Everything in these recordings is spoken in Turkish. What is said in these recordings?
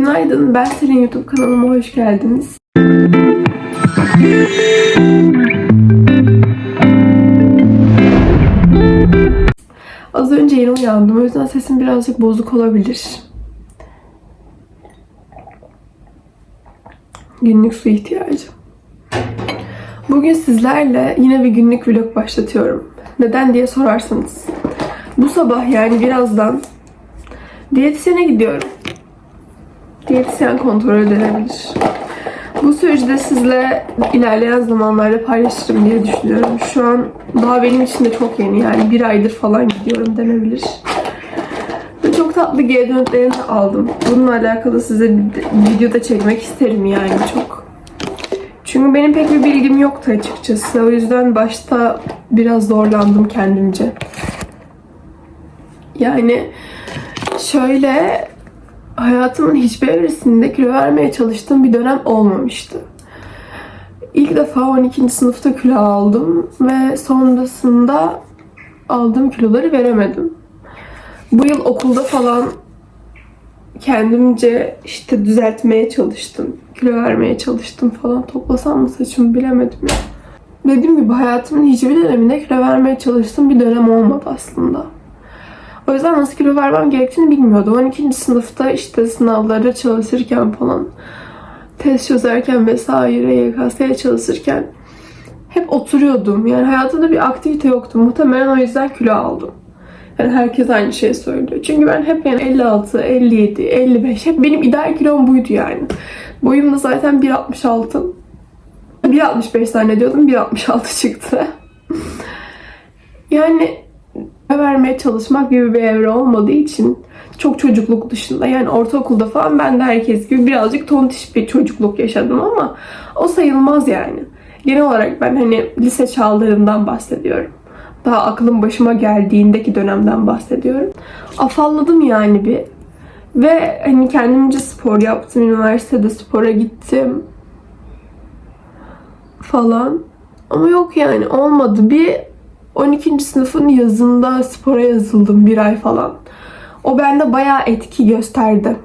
Günaydın, ben Selin YouTube kanalıma hoş geldiniz. Az önce yeni uyandım, o yüzden sesim birazcık bozuk olabilir. Günlük su ihtiyacım. Bugün sizlerle yine bir günlük vlog başlatıyorum. Neden diye sorarsanız. Bu sabah yani birazdan diyetisyene gidiyorum. Diyetisyen kontrolü denebilir. Bu süreci de sizle ilerleyen zamanlarda paylaşırım diye düşünüyorum. Şu an daha benim için de çok yeni yani bir aydır falan gidiyorum denebilir. Ve çok tatlı geri dönütlerini aldım. Bununla alakalı size bir video da çekmek isterim yani çok. Çünkü benim pek bir bilgim yoktu açıkçası. O yüzden başta biraz zorlandım kendimce. Yani şöyle hayatımın hiçbir evresinde kilo vermeye çalıştığım bir dönem olmamıştı. İlk defa 12. sınıfta kilo aldım ve sonrasında aldığım kiloları veremedim. Bu yıl okulda falan kendimce işte düzeltmeye çalıştım. Kilo vermeye çalıştım falan. Toplasam mı saçımı bilemedim ya. Dediğim gibi hayatımın hiçbir döneminde kilo vermeye çalıştığım bir dönem olmadı aslında. O yüzden nasıl kilo vermem gerektiğini bilmiyordum. 12. sınıfta işte sınavlara çalışırken falan test çözerken vesaire YKS'ye çalışırken hep oturuyordum. Yani hayatımda bir aktivite yoktu. Muhtemelen o yüzden kilo aldım. Yani herkes aynı şeyi söylüyor. Çünkü ben hep yani 56, 57, 55 hep benim ideal kilom buydu yani. Boyum da zaten 1.66. 1.65 zannediyordum. 1.66 çıktı. yani vermeye çalışmak gibi bir evre olmadığı için çok çocukluk dışında yani ortaokulda falan ben de herkes gibi birazcık tontiş bir çocukluk yaşadım ama o sayılmaz yani. Genel olarak ben hani lise çağlarından bahsediyorum. Daha aklım başıma geldiğindeki dönemden bahsediyorum. Afalladım yani bir. Ve hani kendimce spor yaptım. Üniversitede spora gittim. Falan. Ama yok yani olmadı. Bir 12. sınıfın yazında spora yazıldım bir ay falan. O bende bayağı etki gösterdi.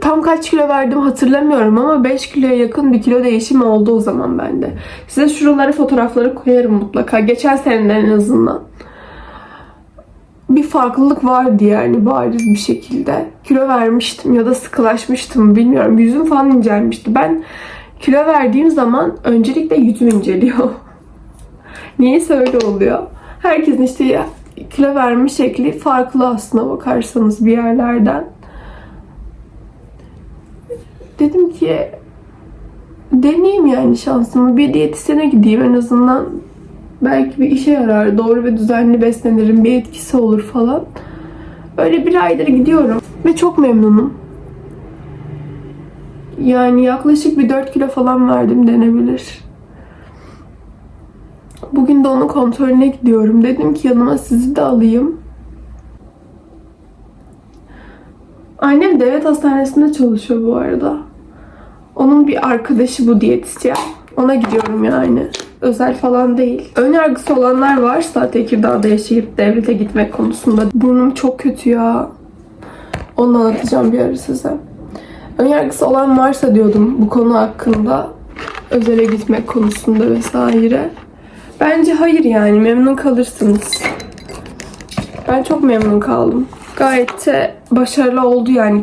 Tam kaç kilo verdim hatırlamıyorum ama 5 kiloya yakın bir kilo değişimi oldu o zaman bende. Size şuralara fotoğrafları koyarım mutlaka. Geçen seneden en azından. Bir farklılık vardı yani bariz bir şekilde. Kilo vermiştim ya da sıkılaşmıştım bilmiyorum. Yüzüm falan incelmişti. Ben kilo verdiğim zaman öncelikle yüzüm inceliyor. Niyeyse öyle oluyor. Herkesin işte kilo verme şekli farklı aslına bakarsanız bir yerlerden. Dedim ki deneyeyim yani şansımı. Bir diyetisyene gideyim en azından. Belki bir işe yarar. Doğru ve düzenli beslenirim. Bir etkisi olur falan. Öyle bir aydır gidiyorum. Ve çok memnunum. Yani yaklaşık bir 4 kilo falan verdim denebilir. Bugün de onun kontrolüne gidiyorum. Dedim ki yanıma sizi de alayım. Annem devlet hastanesinde çalışıyor bu arada. Onun bir arkadaşı bu diyetisyen. Ona gidiyorum yani. Özel falan değil. Ön yargısı olanlar varsa Tekirdağ'da yaşayıp devlete gitmek konusunda burnum çok kötü ya. Onu anlatacağım bir ara size. Ön yargısı olan varsa diyordum bu konu hakkında. Özele gitmek konusunda vesaire. Bence hayır yani memnun kalırsınız. Ben çok memnun kaldım. Gayet de başarılı oldu yani.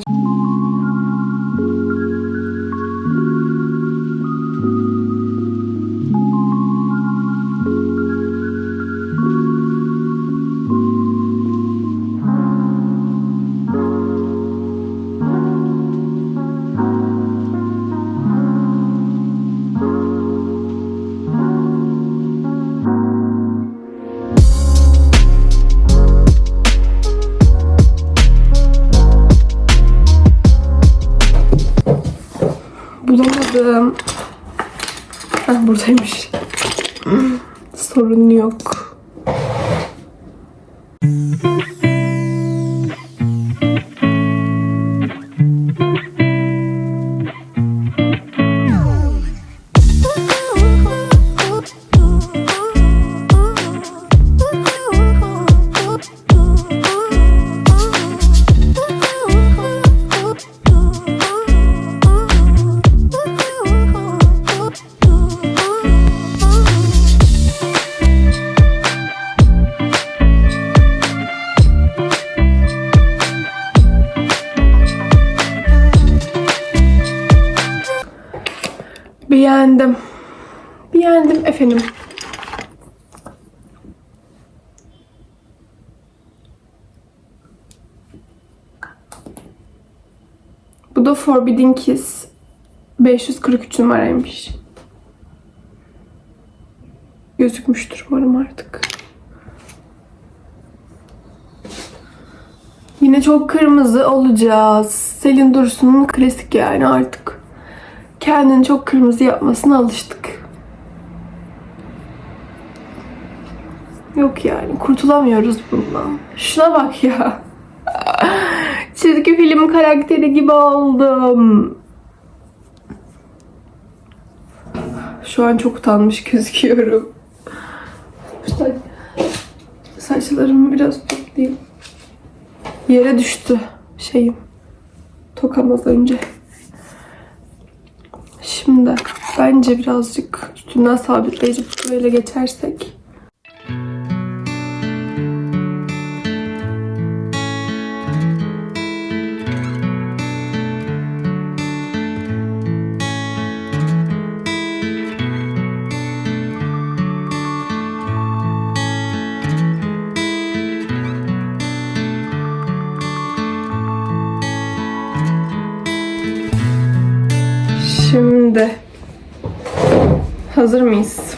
Bulamadım. Ah buradaymış. Sorun yok. Beğendim. Beğendim efendim. Bu da Forbidden Kiss. 543 numaraymış. Gözükmüştür umarım artık. Yine çok kırmızı olacağız. Selin Dursun'un klasik yani artık. Kendini çok kırmızı yapmasına alıştık. Yok yani kurtulamıyoruz bundan. Şuna bak ya. Çizgi film karakteri gibi oldum. Şu an çok utanmış gözüküyorum. Saç, saçlarımı biraz toplayayım. Yere düştü şeyim. Tokam az önce. Şimdi bence birazcık üstünden sabitleyici böyle geçersek. Şimdi hazır mıyız?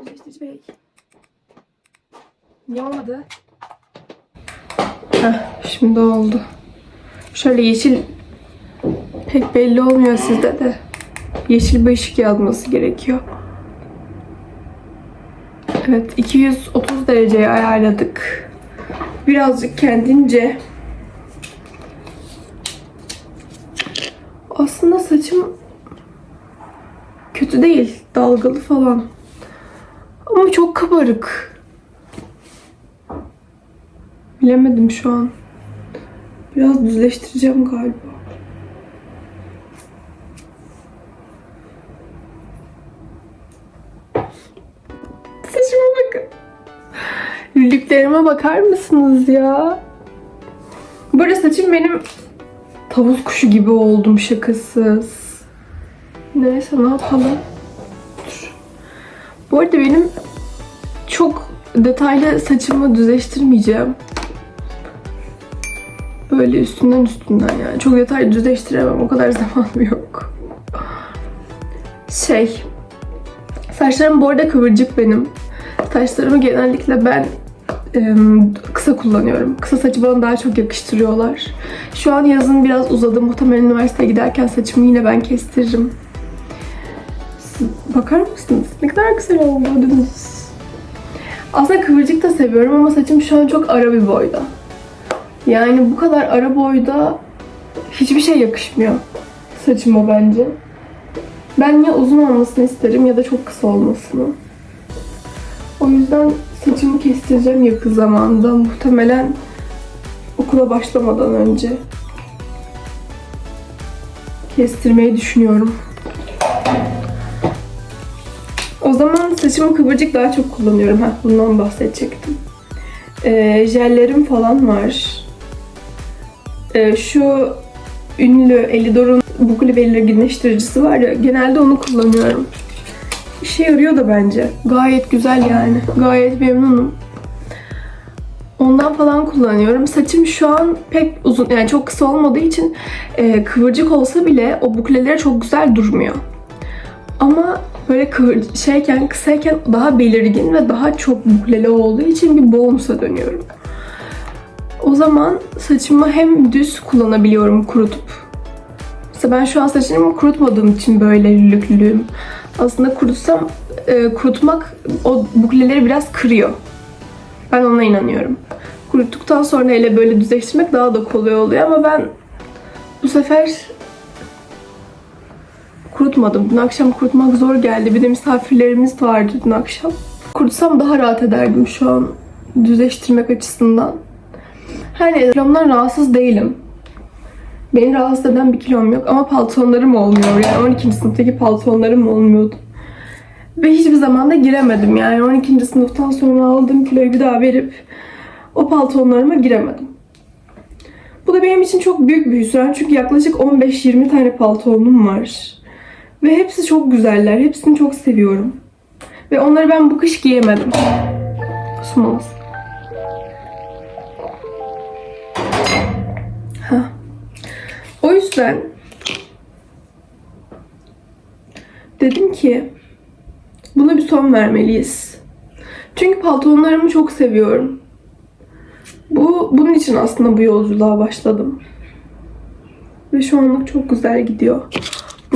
Birleştirici Bey. Niye olmadı? Heh, şimdi oldu. Şöyle yeşil pek belli olmuyor sizde de. Yeşil bir ışık yazması gerekiyor. Evet 230 dereceye ayarladık. Birazcık kendince Aslında saçım kötü değil. Dalgalı falan. Ama çok kabarık. Bilemedim şu an. Biraz düzleştireceğim galiba. Saçıma bakın. Lülüklerime bakar mısınız ya? Böyle saçım benim tavus kuşu gibi oldum şakasız. Neyse ne yapalım. Dur. Bu arada benim çok detaylı saçımı düzleştirmeyeceğim. Böyle üstünden üstünden yani. Çok detaylı düzleştiremem. O kadar zamanım yok. Şey. Saçlarım bu arada kıvırcık benim. Saçlarımı genellikle ben kısa kullanıyorum. Kısa saçı bana daha çok yakıştırıyorlar. Şu an yazın biraz uzadı. Muhtemelen üniversiteye giderken saçımı yine ben kestiririm. Siz bakar mısınız? Ne kadar güzel olmadınız. Aslında kıvırcık da seviyorum ama saçım şu an çok ara bir boyda. Yani bu kadar ara boyda hiçbir şey yakışmıyor saçıma bence. Ben ya uzun olmasını isterim ya da çok kısa olmasını. Yüzden saçımı kestireceğim yakın zamanda. Muhtemelen okula başlamadan önce. Kestirmeyi düşünüyorum. O zaman saçımı kıvırcık daha çok kullanıyorum. Heh, bundan bahsedecektim. Ee, jellerim falan var. Ee, şu ünlü Elidor'un bukle belirginleştiricisi var ya genelde onu kullanıyorum. İşe yarıyor da bence. Gayet güzel yani. Gayet memnunum. Ondan falan kullanıyorum. Saçım şu an pek uzun yani çok kısa olmadığı için e, kıvırcık olsa bile o bukleleri çok güzel durmuyor. Ama böyle kıvır, şeyken kısayken daha belirgin ve daha çok bukleli olduğu için bir bonusa dönüyorum. O zaman saçımı hem düz kullanabiliyorum kurutup. Mesela ben şu an saçımı kurutmadığım için böyle lülüklüyüm. Aslında kurutsam e, kurutmak o bukleleri biraz kırıyor. Ben ona inanıyorum. Kuruttuktan sonra hele böyle düzleştirmek daha da kolay oluyor ama ben bu sefer kurutmadım. Dün akşam kurutmak zor geldi. Bir de misafirlerimiz vardı dün akşam. Kurutsam daha rahat ederdim şu an düzleştirmek açısından. Her neyse rahatsız değilim. Beni rahatsız eden bir kilom yok ama paltonlarım olmuyor. Yani 12. sınıftaki paltonlarım olmuyordu. Ve hiçbir zaman da giremedim. Yani 12. sınıftan sonra aldığım kiloyu bir daha verip o paltonlarıma giremedim. Bu da benim için çok büyük bir hüsran çünkü yaklaşık 15-20 tane pantolonum var. Ve hepsi çok güzeller. Hepsini çok seviyorum. Ve onları ben bu kış giyemedim. Kusmamız. Yüzden dedim ki buna bir son vermeliyiz. Çünkü pantolonlarımı çok seviyorum. Bu bunun için aslında bu yolculuğa başladım. Ve şu anlık çok güzel gidiyor.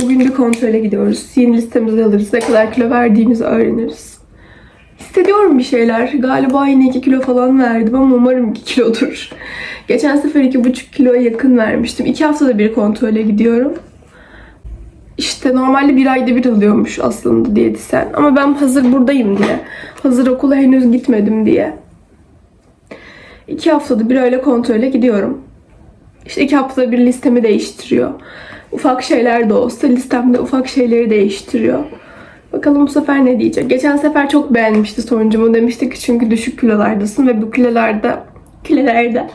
Bugün bir kontrole gidiyoruz. Yeni listemizi alırız. Ne kadar kilo verdiğimizi öğreniriz. Hissediyorum bir şeyler. Galiba yine 2 kilo falan verdim ama umarım 2 kilodur. Geçen sefer 2,5 kiloya yakın vermiştim. 2 haftada bir kontrole gidiyorum. İşte normalde bir ayda bir alıyormuş aslında diyetisyen. Ama ben hazır buradayım diye. Hazır okula henüz gitmedim diye. İki haftada bir öyle kontrole gidiyorum. İşte iki haftada bir listemi değiştiriyor. Ufak şeyler de olsa listemde ufak şeyleri değiştiriyor. Bakalım bu sefer ne diyecek. Geçen sefer çok beğenmişti sonucumu. Demişti ki çünkü düşük kilolardasın ve bu kilolarda kilolarda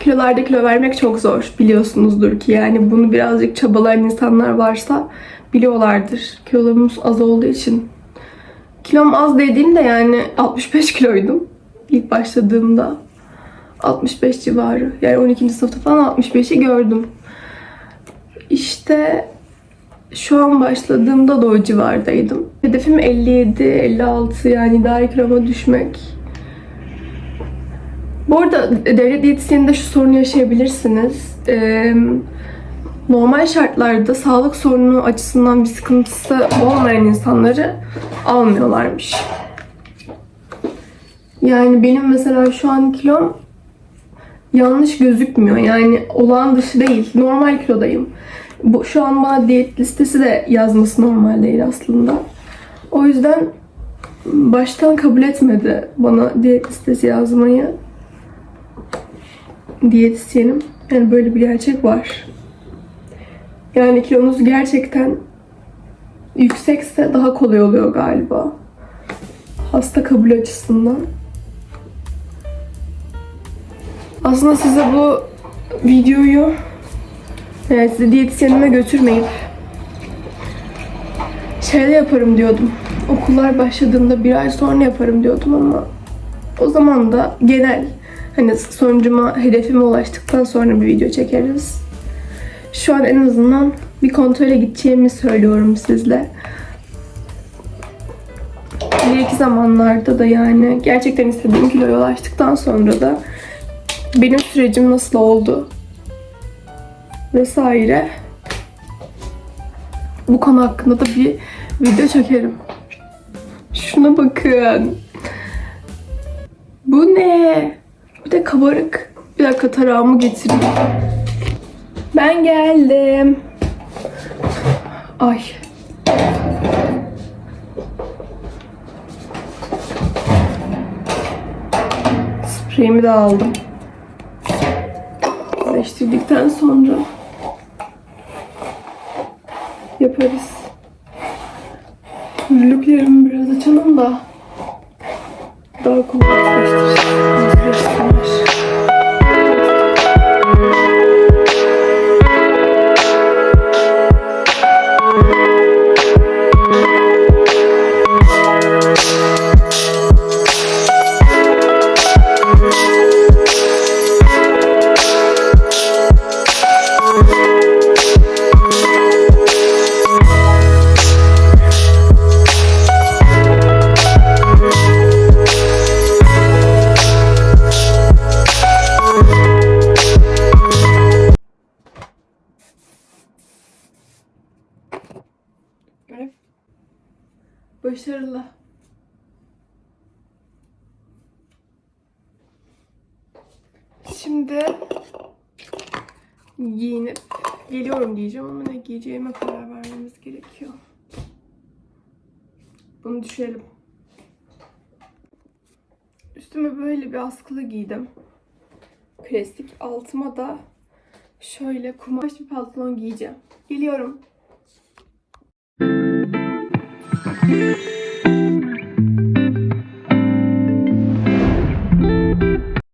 kilolarda kilo vermek çok zor. Biliyorsunuzdur ki yani bunu birazcık çabalayan insanlar varsa biliyorlardır. Kilolarımız az olduğu için. Kilom az dediğimde yani 65 kiloydum ilk başladığımda. 65 civarı. Yani 12. sınıfta falan 65'i gördüm. İşte şu an başladığımda da o civardaydım. Hedefim 57, 56 yani ideal kiloma düşmek. Bu arada devlet diyetisyeninde şu sorunu yaşayabilirsiniz. Ee, normal şartlarda sağlık sorunu açısından bir sıkıntısı olmayan insanları almıyorlarmış. Yani benim mesela şu an kilom yanlış gözükmüyor. Yani olağan dışı değil. Normal kilodayım. Bu, şu an bana diyet listesi de yazması normal değil aslında. O yüzden baştan kabul etmedi bana diyet listesi yazmayı. Diyetisyenim. Yani böyle bir gerçek var. Yani kilonuz gerçekten yüksekse daha kolay oluyor galiba. Hasta kabul açısından. Aslında size bu videoyu yani sizi diyetisyenime götürmeyip şeyde yaparım diyordum. Okullar başladığında bir ay sonra yaparım diyordum ama o zaman da genel hani sonucuma hedefime ulaştıktan sonra bir video çekeriz. Şu an en azından bir kontrole gideceğimi söylüyorum sizle. İleriki zamanlarda da yani gerçekten istediğim kiloya ulaştıktan sonra da benim sürecim nasıl oldu vesaire bu konu hakkında da bir video çekerim. Şuna bakın. Bu ne? Bir de kabarık. Bir dakika tarağımı getireyim. Ben geldim. Ay. Spreyimi de aldım. Birleştirdikten sonra yaparız. Ürlüklerimi biraz açalım da Şimdi giyinip geliyorum diyeceğim ama ne giyeceğime karar vermemiz gerekiyor. Bunu düşelim. Üstüme böyle bir askılı giydim. Klasik. Altıma da şöyle kumaş bir pantolon giyeceğim. Geliyorum.